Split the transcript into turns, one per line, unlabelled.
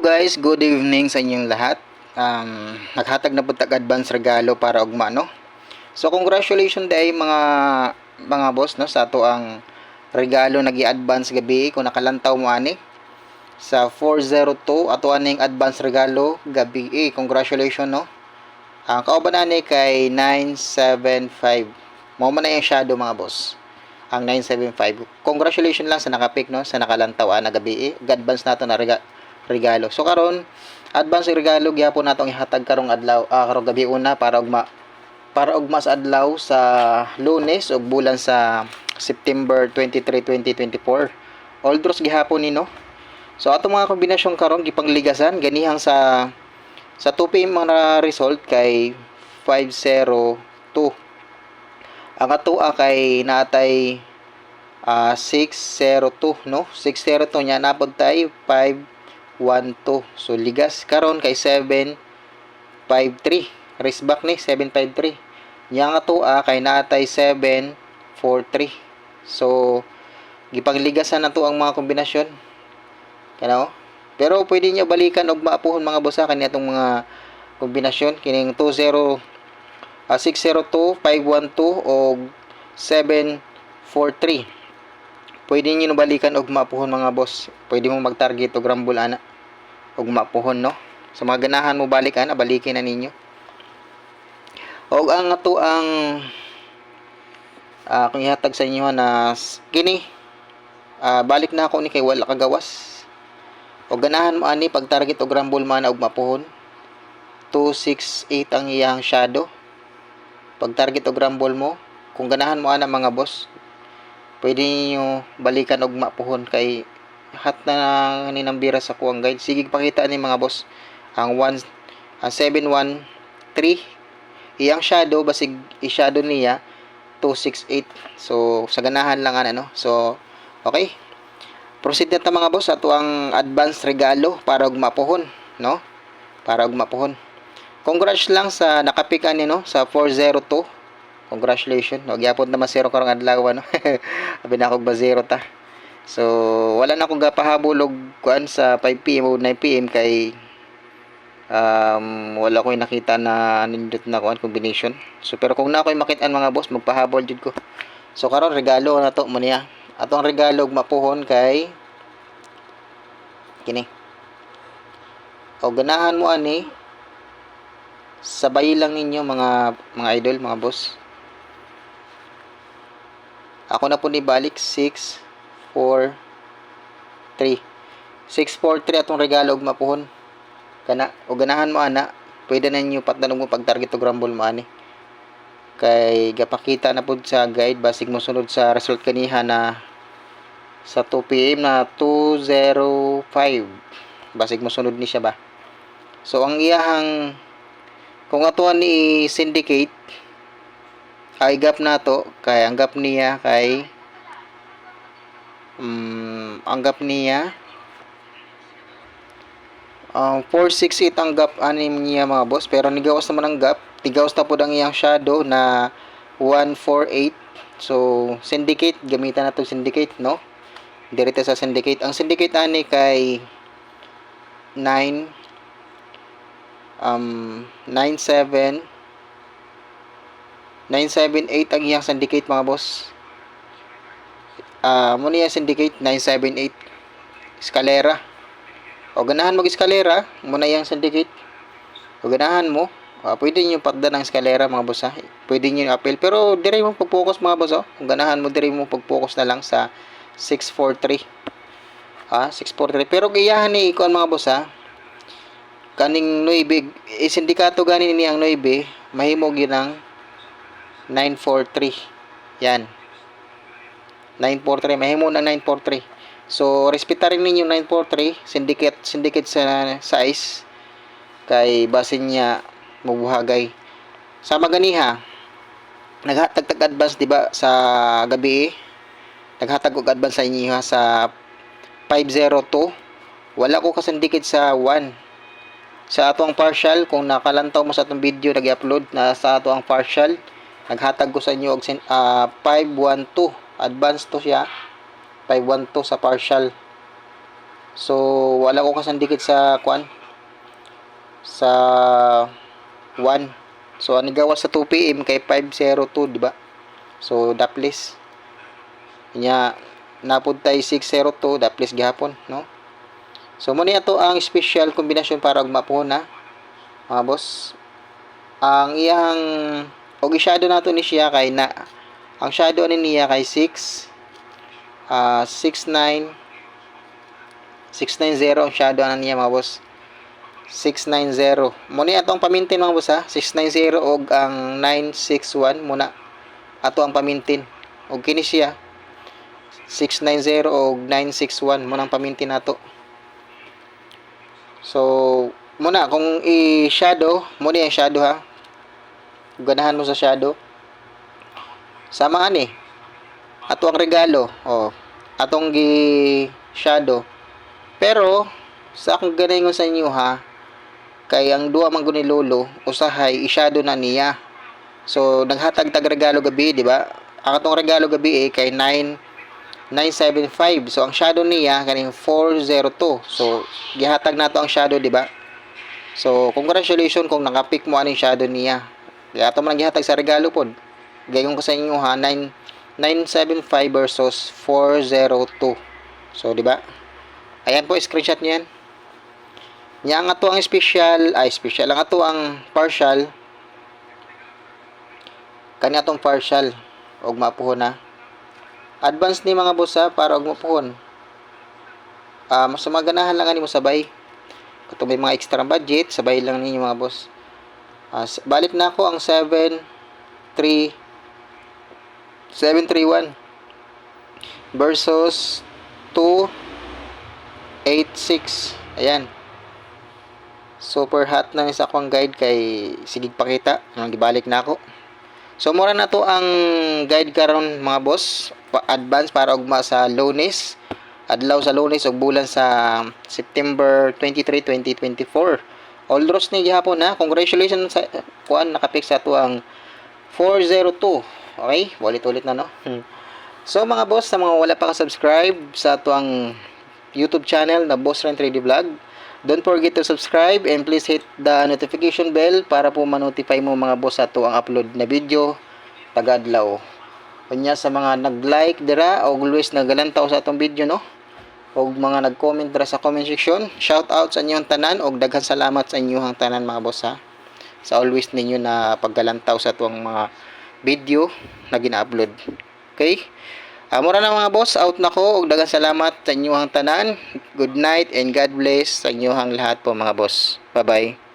guys, good evening sa inyong lahat. Um, naghatag na po tag advance regalo para ugma no. So congratulations day mga mga boss no sa ato ang regalo nagi advance gabi kung nakalantaw mo ani sa 402 ato aning advance regalo gabi eh, congratulations no. Ang kauban ani kay 975. Mao man na shadow mga boss. Ang 975. Congratulations lang sa nakapik no sa nakalantaw na gabi eh. Advance nato na rega regalo. So karon advance regalo gyapon natong ihatag karong adlaw uh, karong gabi una para ugma para ugma sa adlaw sa Lunes ug bulan sa September 23, 2024. All draws gihapon ni no. So ato mga kombinasyon karon gipangligasan ganihang sa sa 2 PM mga result kay 502. Ang ato ah, kay natay uh, 602 no 602 niya napod 5 1-2. So, ligas karon kay 7-5-3. Race back ni, 7-5-3. Niya nga to, ah, kay natay 7-4-3. So, gipangligasan na to ang mga kombinasyon. Kano? Oh. Pero, pwede niya balikan og maapuhon mga boss sa kanya itong mga kombinasyon. Kining 2-0, ah, 6-0-2, 5-1-2, o 7-4-3 pwede nyo nabalikan og mapuhon mga boss. Pwede mo mag-target og rumble ana og mapuhon no? Sa mga ganahan mo balik ana balikin na ninyo. Og ang ato ang uh, kung ihatag sa inyo na kini ah, balik na ako ni kay wala kagawas. Og ganahan mo ani pag target og rambol man og mapuhon 268 ang iyang shadow. Pag target og rambol mo kung ganahan mo ana mga boss pwede niyo balikan og mapuhon kay hat na ni bira sa kuang guide. Sige pakita ni mga boss. Ang 1 ang 713 iyang shadow basig i-shadow niya 268 so sa ganahan lang ana no? So okay. Proceed na mga boss. Ato ang advance regalo para og mapuhon no? Para og mapuhon. Congrats lang sa nakapik ani no? Sa 402 congratulations. No gyapon na masero karong adlaw no abi na akong bazero ta so wala na akong gapahabol og kuan sa 5 pm o 9 pm kay um, wala ko nakita na nindot na kuan combination. So pero kung na ako'y makitaan mga boss magpahabol jud ko. So karon regalo na to mo niya atong regalo mapuhon kay kini. O ganahan mo ani sabay lang ninyo mga mga idol mga boss. Ako na po ni balik 6 4 3 6 4 3 atong regalo og mapuhon. Kana o ganahan mo ana pwede na ninyo patnanog mo pag target og rumble mo ani. Kay gapakita na pud sa guide basig mo sunod sa result kaniha na sa 2 PM na 205 basig mo sunod ni siya ba? So ang iyahang kung atuan ni syndicate ay gap na to kay ang gap niya kay um, ang gap niya ang 468 ang gap anim niya mga boss. Pero nigawas naman ang gap. Tigawas na po ang iyang shadow na 148 so syndicate. Gamitan na syndicate no? Direta sa syndicate. Ang syndicate ani kay 9 um 97 978 ang iyang syndicate mga boss ah mo niya syndicate 978 eskalera. O ganahan mo og eskalera mo na iyang syndicate. O ganahan mo. Ah, pwede niyo patda ng eskalera mga boss ha? Pwede niyo appeal. Pero dire mo pag-focus mga boss oh. kung ganahan mo dire mo pag-focus na lang sa 643 ha? 643 pero gayahan ni ikuan mga boss ha? Kaning 9 eh, sindikato ganin ni ang 9 mahimo ginang 943 yan 943 mahimo na 943 so respetarin ninyo 943 syndicate syndicate sa size kay basin niya mabuhagay. Sa maganiha naghatag tag advance diba sa gabi? Naghatag og advance sa inyo sa 502 wala ko kasindikit sa 1 sa ato ang partial kung nakalantaw mo sa atong video nag-upload na sa ato ang partial naghatag ko sa inyo og sin- ah, 512 advance to siya 512 sa partial So wala ko kasandikit sa kwan sa 1. So ang gawas sa 2 PM kay 502, di ba? So daplis. Nya napud tay 602 daplis gihapon, no? So muna ato ang special kombinasyon para og mapuhon na mga boss. Ang iyang og shadow nato ni siya kay na ang shadow ni niya kay 6 ah 69 690 ang shadow na niya mga boss. 690. Muna atong pamintin mga boss ha. 690 og ang 961 muna ato ang pamintin. Og kini siya 690 og 961 muna ang pamintin nato. So, muna kung i-shadow, muna yung shadow ha. Ganahan mo sa shadow. Samaan eh. Ato ang regalo. Oh, atong gi shadow. Pero sa akong ganayon sa inyo ha, kay ang duwa man ni lolo, usahay i-shadow na niya. So naghatag tag regalo gabi, di ba? Ang atong regalo gabi eh kay 9 975. So ang shadow niya kaning 402. So gihatag nato ang shadow, di ba? So congratulations kung nakapick mo aning shadow niya. Kaya ato man gihatag sa regalo pod. Gayon ko sa inyo ha 9 975 versus 402. So di ba? Ayan po screenshot niyan. Nya ang ato ang special, ay special ang ato ang partial. Kani atong partial og mapuhon na. Advance ni mga boss ha, para og mapuhon. Ah, mas maganahan lang ani mo sabay. Kung may mga extra budget, sabay lang ninyo mga boss. S- balik na ako ang 7 3 731 versus 2 86 ayan. Super hot na sa akong guide kay sigig pakita. Nang gibalik na ako. So mura na to ang guide karon mga boss. Pa advance para ugma sa lunes. Adlaw sa lunes ug bulan sa September 23 2024 all draws ni gihapon na congratulations sa kuan nakapik sa to ang 402 okay ulit-ulit na no Hmm. so mga boss sa mga wala pa ka-subscribe sa to ang YouTube channel na Boss Ren 3D Vlog. Don't forget to subscribe and please hit the notification bell para po ma-notify mo mga boss sa to ang upload na video tagadlaw. Kunya sa mga nag-like dira o always nagalantaw sa atong video no. O mga nag-comment dira sa comment section, shout out sa inyong tanan og daghan salamat sa inyong tanan mga boss ha. Sa always ninyo na paggalantaw sa tuang mga video na gina-upload. Okay? Amura na mga boss, out na ko. Ug daghang salamat sa inyong tanan. Good night and God bless sa inyong lahat po mga boss. Bye-bye.